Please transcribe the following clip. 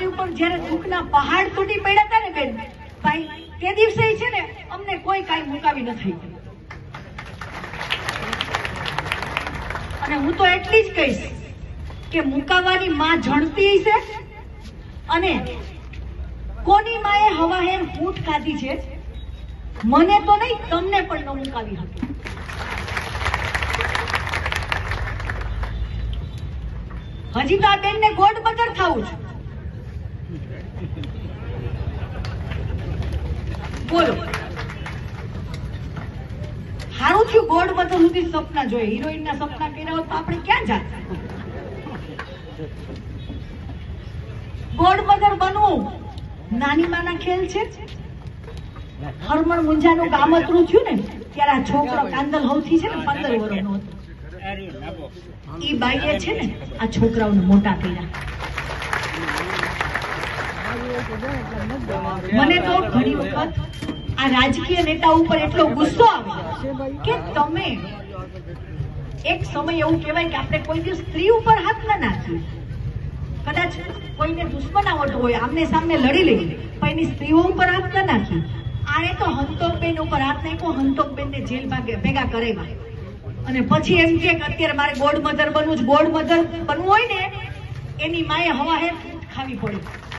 જ્યારે દુઃખના પહાડ તૂટી પડ્યા ને બેન, ભાઈ, તે દિવસે છે ને, અમને કોઈ કાંઈ મુકાવી નથી અને હું તો એટલી જ કહીશ કે મુકાવાની માં જણતી છે અને કોની માએ હવા હેર ફૂટ ખાધી છે, મને તો નહીં, તમને પણ ન મુકાવી હતી. હજી તો આ બેનને ગોડ બદર થવું છે. બોલો. સારું થયું ગોડ બદર સુધી સપના જોઈએ. હિરોઈન ના સપના કર્યા હોત તો આપણે ક્યાં જાત? ગોડ બદર બનવું નાની માના ખેલ છે? હરમણ મુંજાનું કામતરું થયું ને ત્યારે આ છોકરો કાંદલ હવથી છે ને પંદર વર્ષનો હતો. ઈ બાઈએ છે ને આ છોકરાઓને મોટા કર્યા. મને તો ઘણી વખત આ રાજકીય નેતા ઉપર એટલો ગુસ્સો આવે કે તમે એક સમય એવું કહેવાય કે આપણે કોઈ દિવસ સ્ત્રી ઉપર હાથ ના નાખીએ. કદાચ કોઈને દુશ્મનાવટ હોય, આમને સામે લડી લઈએ, પણ એની સ્ત્રીઓ ઉપર હાથ ના નાખીએ. આણે તો હંતોકબેન ઉપર હાથ નાખ્યો, હંતોકબેનને જેલ ભાગે ભેગા કરેવા અને પછી એમ કે કે અત્યારે મારે ગોડ મધર બનવું જ ગોડ મધર બનવું હોય ને, એની માએ હવા હે ખાવી પડે.